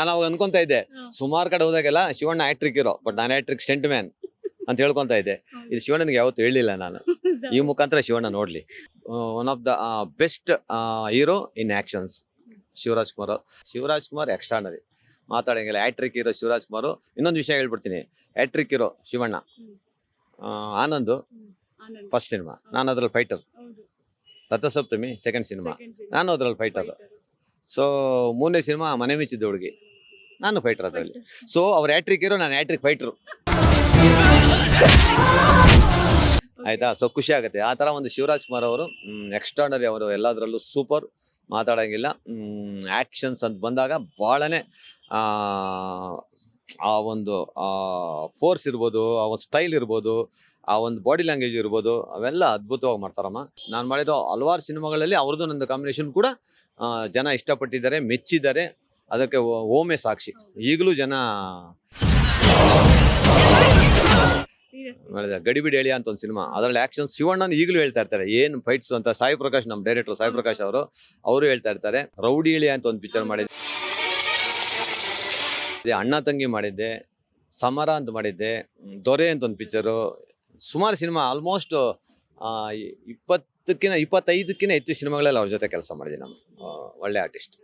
ನಾನು ಅವಾಗ ಅನ್ಕೊಂತ ಇದ್ದೆ. ಸುಮಾರು ಕಡೆ ಹೋದಾಗೆಲ್ಲ ಶಿವಣ್ಣ ಆಕ್ಟ್ರಿಕ್ ಇರೋ ಬಟ್ ನಾನು ಆಕ್ಟ್ರಿಕ್ ಸ್ಟೆಂಟ್ ಮ್ಯಾನ್ ಅಂತ ಹೇಳ್ಕೊಂತ ಇದ್ದೆ. ಇದು ಶಿವಣ್ಣನಿಗೆ ಯಾವತ್ತು ಹೇಳಿಲ್ಲ ನಾನು. ಈ ಮುಖಾಂತರ ಶಿವಣ್ಣ ನೋಡ್ಲಿ. One of the best hero in actions Shivaraj Kumar. Shivaraj Kumar extraordinary ಮಾತಾಡಂಗಿಲ್ಲ. Hattrick hero Shivaraj Kumar. ಇನ್ನೊಂದು ವಿಷಯ ಹೇಳ್ಬಿಡ್ತೀನಿ. Hattrick hero Shivanna. Anand. First cinema ನಾನು ಅದ್ರಲ್ಲಿ ಫೈಟರ್. ರಥಸಪ್ತಮಿ ಸೆಕೆಂಡ್ ಸಿನಿಮಾ ನಾನು ಅದ್ರಲ್ಲಿ ಫೈಟರ್. ಸೊ ಮೂರನೇ ಸಿನಿಮಾ ಮನೆ ಮೆಚ್ಚಿದ್ದ ಹುಡುಗಿ. ನಾನು ಫೈಟರ್ ಅದರಲ್ಲಿ ಸೊ ಅವ್ರ ಹ್ಯಾಟ್ರಿಕ್ ಇರೋ ನಾನು ಹ್ಯಾಟ್ರಿಕ್ ಫೈಟ್ರು ಆಯ್ತಾ? ಸೊ ಖುಷಿ ಆಗುತ್ತೆ. ಆ ತರ ಒಂದು ಶಿವರಾಜ್ ಕುಮಾರ್ ಅವರು ಎಕ್ಸ್ಟ್ರಾರ್ಡನರಿ ಅವರು ಎಲ್ಲದರಲ್ಲೂ ಸೂಪರ್ ಮಾತಾಡಂಗಿಲ್ಲ. ಆಕ್ಷನ್ಸ್ ಅಂತ ಬಂದಾಗ ಭಾಳನೇ ಆ ಒಂದು ಫೋರ್ಸ್ ಇರ್ಬೋದು ಆ ಒಂದು ಸ್ಟೈಲ್ ಇರ್ಬೋದು ಆ ಒಂದು ಬಾಡಿ ಲ್ಯಾಂಗ್ವೇಜ್ ಇರ್ಬೋದು ಅವೆಲ್ಲ ಅದ್ಭುತವಾಗಿ ಮಾಡ್ತಾರಮ್ಮ. ನಾನು ಮಾಡಿರೋ ಹಲವಾರು ಸಿನಿಮಾಗಳಲ್ಲಿ ಅವ್ರದ್ದು ನಂದು ಕಾಂಬಿನೇಷನ್ ಕೂಡ ಜನ ಇಷ್ಟಪಟ್ಟಿದ್ದಾರೆ ಮೆಚ್ಚಿದ್ದಾರೆ. ಅದಕ್ಕೆ ಓಮೆ ಸಾಕ್ಷಿ. ಈಗಲೂ ಜನ. ಮಾಡಿದ ಗಡಿಬಿಡಿ ಹೇಳಿ ಅಂತ ಒಂದು ಸಿನಿಮಾ. ಅದರಲ್ಲಿ ಆಕ್ಷನ್ ಶಿವಣ್ಣನ ಈಗಲೂ ಹೇಳ್ತಾ ಇರ್ತಾರೆ. ಏನು ಫೈಟ್ಸ್ ಅಂತ ಸಾಯಿ ಪ್ರಕಾಶ್ ನಮ್ಮ ಡೈರೆಕ್ಟರ್ ಸಾಯಿ ಪ್ರಕಾಶ್ ಅವರು ಅವರು ಹೇಳ್ತಾ ಇರ್ತಾರೆ. ರೌಡಿ ಹೇಳಿ ಅಂತ ಒಂದು ಪಿಕ್ಚರ್ ಮಾಡಿದ್ದೆ. ಅಣ್ಣ ತಂಗಿ ಮಾಡಿದ್ದೆ ಸಮರ ಅಂತ ಮಾಡಿದ್ದೆ ದೊರೆ ಅಂತ ಒಂದು ಪಿಕ್ಚರು ಸುಮಾರು ಸಿನಿಮಾ ಆಲ್ಮೋಸ್ಟ್ ಇಪ್ಪತ್ತಕ್ಕಿಂತ ಇಪ್ಪತ್ತೈದಕ್ಕಿಂತ ಹೆಚ್ಚು ಸಿನಿಮಾಗಳಲ್ಲಿ ಅವ್ರ ಜೊತೆ ಕೆಲಸ ಮಾಡಿದ್ದೀನಿ ನಾನು. ಒಳ್ಳೆ ಆರ್ಟಿಸ್ಟ್